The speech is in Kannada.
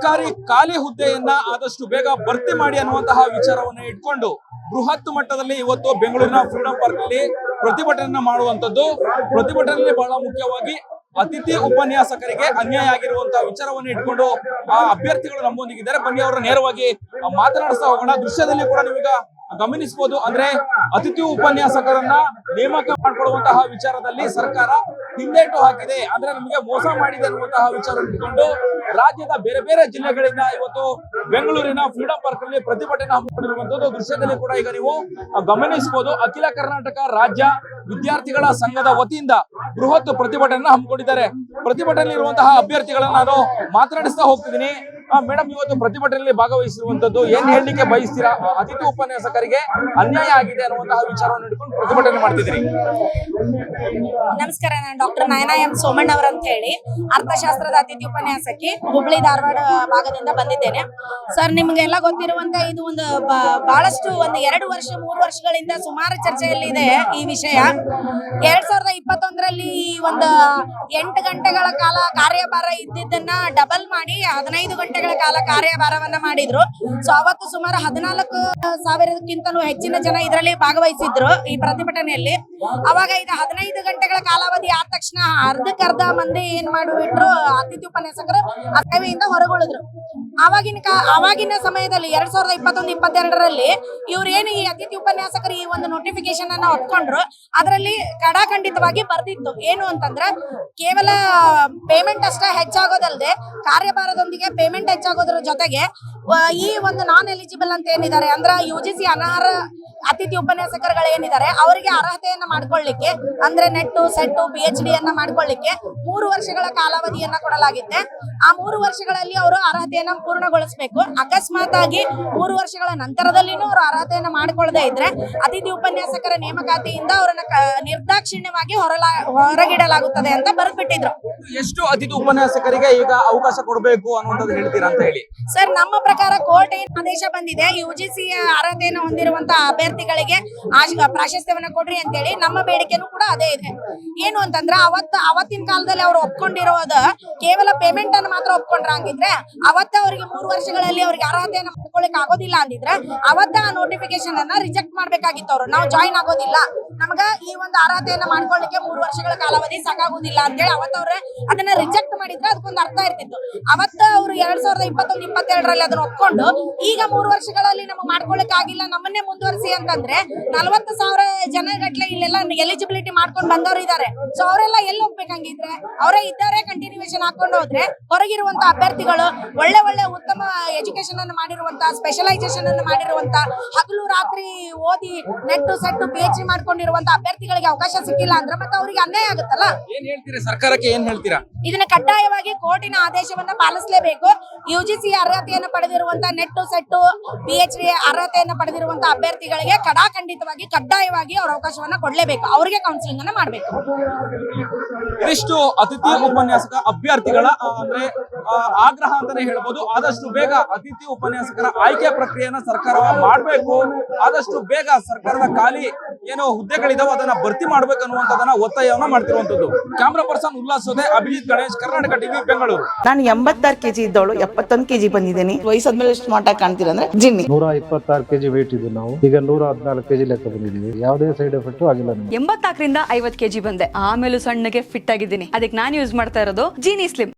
ಸರ್ಕಾರಿ ಖಾಲಿ ಹುದ್ದೆಯನ್ನ ಆದಷ್ಟು ಬೇಗ ಭರ್ತಿ ಮಾಡಿ ಅನ್ನುವಂತಹ ವಿಚಾರವನ್ನ ಇಟ್ಕೊಂಡು ಬೃಹತ್ ಮಟ್ಟದಲ್ಲಿ ಇವತ್ತು ಬೆಂಗಳೂರಿನ ಫ್ರೀಡಂ ಪಾರ್ಕ್ ಅಲ್ಲಿ ಪ್ರತಿಭಟನೆ ಮಾಡುವಂತದ್ದು ಪ್ರತಿಭಟನೆಯಲ್ಲಿ ಬಹಳ ಮುಖ್ಯವಾಗಿ ಅತಿಥಿ ಉಪನ್ಯಾಸಕರಿಗೆ ಅನ್ಯಾಯ ಆಗಿರುವಂತಹ ವಿಚಾರವನ್ನು ಇಟ್ಕೊಂಡು ಆ ಅಭ್ಯರ್ಥಿಗಳು ನಮ್ಮೊಂದಿಗಿದ್ದಾರೆ. ಬನ್ನಿ ಅವರ ನೇರವಾಗಿ ಮಾತನಾಡಿಸ್ತಾ ಹೋಗೋಣ. ದೃಶ್ಯದಲ್ಲಿ ಕೂಡ ನೀವೀಗ ಗಮನಿಸಬಹುದು ಅಂದ್ರೆ ಅತಿಥಿ ಉಪನ್ಯಾಸಕರನ್ನ ನೇಮಕ ಮಾಡಿಕೊಳ್ಳುವಂತಹ ವಿಚಾರದಲ್ಲಿ ಸರ್ಕಾರ ಹಿಂದೇಟು ಹಾಕಿದೆ. ಅಂದ್ರೆ ನಮಗೆ ಮೋಸ ಮಾಡಿದೆ ಅನ್ನುವಂತಹ ವಿಚಾರ ಇಟ್ಕೊಂಡು ರಾಜ್ಯದ ಬೇರೆ ಬೇರೆ ಜಿಲ್ಲೆಗಳಿಂದ ಇವತ್ತು ಬೆಂಗಳೂರಿನ ಫ್ರೀಡಂ ಪಾರ್ಕ್ನಲ್ಲಿ ಪ್ರತಿಭಟನೆ ಹಮ್ಮಿಕೊಂಡಿರುವಂತದ್ದು ದೃಶ್ಯದಲ್ಲಿ ಕೂಡ ಈಗ ನೀವು ಗಮನಿಸಬಹುದು. ಅಖಿಲ ಕರ್ನಾಟಕ ರಾಜ್ಯ ವಿದ್ಯಾರ್ಥಿಗಳ ಸಂಘದ ವತಿಯಿಂದ ಬೃಹತ್ ಪ್ರತಿಭಟನೆ ಹಮ್ಮಿಕೊಂಡಿದ್ದಾರೆ. ಪ್ರತಿಭಟನೆ ಇರುವಂತಹ ಅಭ್ಯರ್ಥಿಗಳನ್ನ ನಾನು ಮಾತನಾಡಿಸ್ತಾ ಹೋಗ್ತಿದ್ದೀನಿ. ಮೇಡಮ್ ಇವತ್ತು ಪ್ರತಿಭಟನೆಯಲ್ಲಿ ಭಾಗವಹಿಸಿರುವಂತದ್ದು ಏನ್ ಹೇಳಲಿಕ್ಕೆ ಬಯಸ್ತೀರಾ? ಅತಿಥಿ ಉಪನ್ಯಾಸಕರಿಗೆ ಅನ್ಯಾಯ ಆಗಿದೆ ಅನ್ನುವಂತಹ ವಿಚಾರವನ್ನು ಇಟ್ಕೊಂಡು ಪ್ರತಿಭಟನೆ ಮಾಡ್ತಿದ್ದೀರಿ. ನಮಸ್ಕಾರ, ನಾನು ಡಾಕ್ಟರ್ ನಯನ ಎಂ ಸೋಮಣ್ಣ ಅವರ ಅಂತ ಹೇಳಿ ಅರ್ಥಶಾಸ್ತ್ರದ ಅತಿಥಿ ಉಪನ್ಯಾಸಕಿ, ಹುಬ್ಳಿ ಧಾರವಾಡ ಭಾಗದಿಂದ ಬಂದಿದ್ದೇನೆ. ಸರ್, ನಿಮ್ಗೆಲ್ಲ ಗೊತ್ತಿರುವಂತ ಇದು ಒಂದು ಬಹಳಷ್ಟು ಒಂದು ಎರಡು ವರ್ಷ, ಮೂರು ವರ್ಷಗಳಿಂದ ಸುಮಾರು ಚರ್ಚೆಯಲ್ಲಿ ಇದೆ ಈ ವಿಷಯ. ಎರಡ್ ಸಾವಿರದ ಇಪ್ಪತ್ತೊಂದರಲ್ಲಿ ಒಂದು ಎಂಟು ಗಂಟೆಗಳ ಕಾಲ ಕಾರ್ಯಭಾರ ಇದ್ದಿದ್ದನ್ನ ಡಬಲ್ ಮಾಡಿ ಹದಿನೈದು ಗಂಟೆಗಳ ಕಾಲ ಕಾರ್ಯಭಾರವನ್ನ ಮಾಡಿದ್ರು. ಸೊ ಅವತ್ತು ಸುಮಾರು ಹದಿನಾಲ್ಕು ಸಾವಿರಕ್ಕಿಂತಲೂ ಹೆಚ್ಚಿನ ಜನ ಇದರಲ್ಲಿ ಭಾಗವಹಿಸಿದ್ರು ಈ ಪ್ರತಿಭಟನೆಯಲ್ಲಿ. ಅವಾಗ ಇದು ಹದಿನೈದು ಗಂಟೆಗಳ ಕಾಲಾವಧಿ ಆದ ತಕ್ಷಣ ಅರ್ಧಕ್ಕರ್ಧ ಮಂದಿ ಏನ್ ಮಾಡಿಬಿಟ್ರು, ಅತಿಥಿ ಉಪನ್ಯಾಸಕರು ಆ ಸೇವೆಯಿಂದ ಹೊರಗುಳಿದ್ರು ಅವಾಗಿನ ಕಾ, ಅವಾಗಿನ ಸಮಯದಲ್ಲಿ ಎರಡ್ ಸಾವಿರದ ಇಪ್ಪತ್ತೊಂದು, ಇಪ್ಪತ್ತೆರಡರಲ್ಲಿ ಇವ್ರೇನು ಈ ಅತಿಥಿ ಉಪನ್ಯಾಸಕರು ಈ ಒಂದು ನೋಟಿಫಿಕೇಶನ್ ಅನ್ನ ಹೊತ್ಕೊಂಡ್ರು, ಅದರಲ್ಲಿ ಕಡಾಖಂಡಿತವಾಗಿ ಬರ್ದಿತ್ತು ಏನು ಅಂತಂದ್ರೆ ಕೇವಲ ಪೇಮೆಂಟ್ ಅಷ್ಟೇ ಹೆಚ್ಚಾಗೋದಲ್ಲದೆ ಕಾರ್ಯಭಾರದೊಂದಿಗೆ ಪೇಮೆಂಟ್ ಹೆಚ್ಚಾಗೋದ್ರ ಜೊತೆಗೆ ಈ ಒಂದು ನಾನ್ ಎಲಿಜಿಬಲ್ ಅಂತ ಏನಿದ್ದಾರೆ, ಅಂದ್ರೆ ಯು ಜಿ ಸಿ ಅನರ್ಹ ಅತಿಥಿ ಉಪನ್ಯಾಸಕರುಗಳು ಏನಿದ್ದಾರೆ ಅವರಿಗೆ ಅರ್ಹತೆಯನ್ನ ಮಾಡ್ಕೊಳ್ಳಿಕ್ಕೆ ಅಂದ್ರೆ ನೆಟ್ಟು ಸೆಟ್ಟು ಪಿ ಎಚ್ ಡಿ ಅನ್ನ ಮಾಡ್ಕೊಳ್ಳಿಕ್ಕೆ ಮೂರು ವರ್ಷಗಳ ಕಾಲಾವಧಿಯನ್ನ ಕೊಡಲಾಗಿದೆ ಆ ಮೂರು ವರ್ಷಗಳಲ್ಲಿ ಅವರು ಅರ್ಹತೆಯನ್ನ ಪೂರ್ಣಗೊಳಿಸಬೇಕು. ಅಕಸ್ಮಾತ್ ಆಗಿ ಮೂರು ವರ್ಷಗಳ ನಂತರದಲ್ಲಿನೂ ಅವರು ಅರ್ಹತೆಯನ್ನ ಮಾಡ್ಕೊಳ್ಳದೆ ಇದ್ರೆ ಅತಿಥಿ ಉಪನ್ಯಾಸಕರ ನೇಮಕಾತಿಯಿಂದ ಅವರನ್ನ ನಿರ್ದಾಕ್ಷಿಣ್ಯವಾಗಿ ಹೊರಲಾ ಹೊರಗಿಡಲಾಗುತ್ತದೆ ಅಂತ ಬರೆದ್ಬಿಟ್ಟಿದ್ರು. ಎಷ್ಟು ಅತಿಥಿ ಉಪನ್ಯಾಸಕರಿಗೆ ಈಗ ಅವಕಾಶ ಕೊಡಬೇಕು ಅನ್ನುವಂಥದ್ದು ಹೇಳ್ತೀರಾ ಅಂತ ಹೇಳಿ? ಸರ್ ನಮ್ಮ ಪ್ರಕಾರ ಕೋರ್ಟ್ ಏನ್ ಆದೇಶ ಬಂದಿದೆ ಯು ಜಿ ಸಿ ಅರ್ಹತೆಯನ್ನು ಹೊಂದಿರುವಂತಹ ಅಭ್ಯರ್ಥಿಗಳಿಗೆ ಆಶ್- ಪ್ರಾಶಸ್ತ್ಯವನ್ನ ಕೊಡ್ರಿ ಅಂತೇಳಿ ನಮ್ಮ ಬೇಡಿಕೆನೂ ಕೂಡ ಅದೇ ಇದೆ. ಏನು ಅಂತಂದ್ರೆ ಅವತ್ತ ಅವತ್ತಿನ ಕಾಲದಲ್ಲಿ ಅವ್ರು ಒಪ್ಕೊಂಡಿರೋದ ಕೇವಲ ಪೇಮೆಂಟ್ ಅನ್ನು ಮಾತ್ರ ಒಪ್ಕೊಂಡ್ರ ಹಂಗಿದ್ರೆ ಅವತ್ತ ಅವರಿಗೆ ಮೂರು ವರ್ಷಗಳಲ್ಲಿ ಅವ್ರಿಗೆ ಅರ್ಹತೆಯನ್ನು ಮಾಡ್ಕೊಳಿಕ್ ಆಗೋದಿಲ್ಲ ಅಂದಿದ್ರೆ ಅವತ್ತ ಆ ನೋಟಿಫಿಕೇಶನ್ ಅನ್ನ ರಿಜೆಕ್ಟ್ ಮಾಡ್ಬೇಕಾಗಿತ್ತು ಅವ್ರು. ನಾವು ಜಾಯಿನ್ ಆಗೋದಿಲ್ಲ. ನಮಗ ಈ ಒಂದು ಆರಾಧನೆಯನ್ನ ಮಾಡ್ಕೊಳ್ಳಿಕ್ಕೆ ಮೂರು ವರ್ಷಗಳ ಕಾಲಾವಧಿ ಸಾಕಾಗುದಿಲ್ಲ ಅಂತೇಳಿ ಅವತ್ತವ್ರೆ ಅದನ್ನ ರಿಜೆಕ್ಟ್ ಮಾಡಿದ್ರೆ ಅದಕ್ಕೊಂದು ಅರ್ಥ ಇರ್ತಿತ್ತು. ಅವತ್ತ ಅವ್ರು ಎರಡ್ ಸಾವಿರದ ಇಪ್ಪತ್ತೊಂದು, ಇಪ್ಪತ್ತೆರಡರಲ್ಲಿ ಅದನ್ನ ಒಪ್ಕೊಂಡು ಈಗ ಮೂರು ವರ್ಷಗಳಲ್ಲಿ ನಮಗೆ ಮಾಡ್ಕೊಳಕ್ ಆಗಿಲ್ಲ, ನಮ್ಮನ್ನೇ ಮುಂದುವರಿಸಿ ಅಂತಂದ್ರೆ ನಲವತ್ತು ಸಾವಿರ ಜನ ಗಟ್ಲೆ ಇಲ್ಲೆಲ್ಲ ಎಲಿಜಿಬಿಲಿಟಿ ಮಾಡ್ಕೊಂಡು ಬಂದವರು ಇದಾರೆ. ಸೊ ಅವರೆಲ್ಲ ಎಲ್ಲಿ ಹೋಗ್ಬೇಕಂಗಿದ್ರೆ ಅವರೇ ಇದ್ದಾರೆ ಕಂಟಿನ್ಯೂಷನ್ ಹಾಕೊಂಡು ಹೋದ್ರೆ ಹೊರಗಿರುವಂತ ಅಭ್ಯರ್ಥಿಗಳು, ಒಳ್ಳೆ ಒಳ್ಳೆ ಉತ್ತಮ ಎಜುಕೇಶನ್ ಅನ್ನು ಮಾಡಿರುವಂತ ಸ್ಪೆಷಲೈಸೇಷನ್ ಅನ್ನು ಮಾಡಿರುವಂತ, ಹಗಲು ರಾತ್ರಿ ಓದಿ net set P H D ಮಾಡ್ಕೊಂಡಿರುವಂತ ಅಭ್ಯರ್ಥಿಗಳಿಗೆ ಅವಕಾಶ ಸಿಕ್ಕಿಲ್ಲ ಅಂದ್ರೆ ಮತ್ತೆ ಅವರಿಗೆ ಅನ್ಯಾಯ ಆಗುತ್ತಲ್ಲ? ಏನ್ ಹೇಳ್ತೀರಾ? ಸರ್ಕಾರಕ್ಕೆ ಏನ್ ಹೇಳ್ತೀರಾ? ಇದನ್ನ ಕಡ್ಡಾಯವಾಗಿ ಕೋರ್ಟಿನ ಆದೇಶವನ್ನ ಪಾಲಿಸಲೇಬೇಕು. ಯುಜಿಸಿ ಅರ್ಹತೆಯನ್ನು ಪಡೆದಿರುವಂತ ನೆಟ್ಟು ಸೆಟ್ಟು ಪಿ ಎಚ್ ಡಿ ಅರ್ಹತೆಯನ್ನು ಪಡೆದಿರುವಂತ ಅಭ್ಯರ್ಥಿಗಳಿಗೆ ಕಡಾಖಂಡಿತವಾಗಿ ಕಡ್ಡಾಯವಾಗಿ ಅವರ ಅವಕಾಶವನ್ನ ಕೊಡ್ಲೇಬೇಕು. ಅವರಿಗೆ ಕೌನ್ಸಿಲಿಂಗ್ ಅನ್ನ ಮಾಡ್ಬೇಕು. ಇದಿಷ್ಟು ಅತಿಥಿ ಉಪನ್ಯಾಸಕ ಅಭ್ಯರ್ಥಿಗಳ ಅಂದ್ರೆ ಆಗ್ರಹ ಅಂತಾನೆ ಹೇಳ್ಬೋದು. ಆದಷ್ಟು ಬೇಗ ಅತಿಥಿ ಉಪನ್ಯಾಸಕರ ಆಯ್ಕೆ ಪ್ರಕ್ರಿಯೆಯನ್ನ ಸರ್ಕಾರ ಮಾಡಬೇಕು. ಆದಷ್ಟು ಬೇಗ ಸರ್ಕಾರದ ಖಾಲಿ ಏನೋ ಹುದ್ದೆಗಳಿದಾವೆ ಅದನ್ನ ಭರ್ತಿ ಮಾಡ್ಬೇಕು ಅನ್ನುವಂಥದ್ದನ್ನ ಒತ್ತಾಯವನ್ನ ಮಾಡ್ತಿರುವಂತದ್ದು ಕ್ಯಾಮ್ರಾ ಪರ್ಸನ್ ಉಲ್ಲಾಸ್ ಜೊತೆ ಅಭಿಜಿತ್ ಗಣೇಶ್ ಕರ್ನಾಟಕ ಟಿವಿ ಬೆಂಗಳೂರು. ನಾನು ಎಂಬತ್ತಾರು ಕೆಜಿ ಇದ್ದವಳು ಎಪ್ಪತ್ತೊಂದು ಕೆಜಿ ಬಂದಿದ್ದೀನಿ. ವಯಸ್ಸಾದ್ಮೇಲೆ ಸ್ಮಾರ್ಟ್ ಆಗಿ ಕಾಣ್ತೀರ ಅಂದ್ರೆ ಜಿನ್ನಿ. ನೂರ ಇಪ್ಪತ್ತಾರು ಕೆಜಿ ವೇಟ್ ಇದ್ದು ನಾವು. ಈಗ ನೂರ ಹದಿನಾಲ್ಕು ಕೆಜಿ ಲೆಕ್ಕ ಬಂದಿದ್ದೀವಿ. ಯಾವುದೇ ಸೈಡ್ ಎಫೆಕ್ಟ್ ಆಗಿಲ್ಲ ನಮಗೆ. ಎಂಬತ್ನಾಲ್ಕರಿಂದ ಐವತ್ ಕೆಜಿ ಬಂದೆ. ಆಮೇಲೆ ಸಣ್ಣಗೆ ಫಿಟ್ ಆಗಿದ್ದೀನಿ. ಅದಕ್ಕೆ ನಾನು ಯೂಸ್ ಮಾಡ್ತಾ ಇರೋದು ಜೀನಿ ಸ್ಲಿಮ್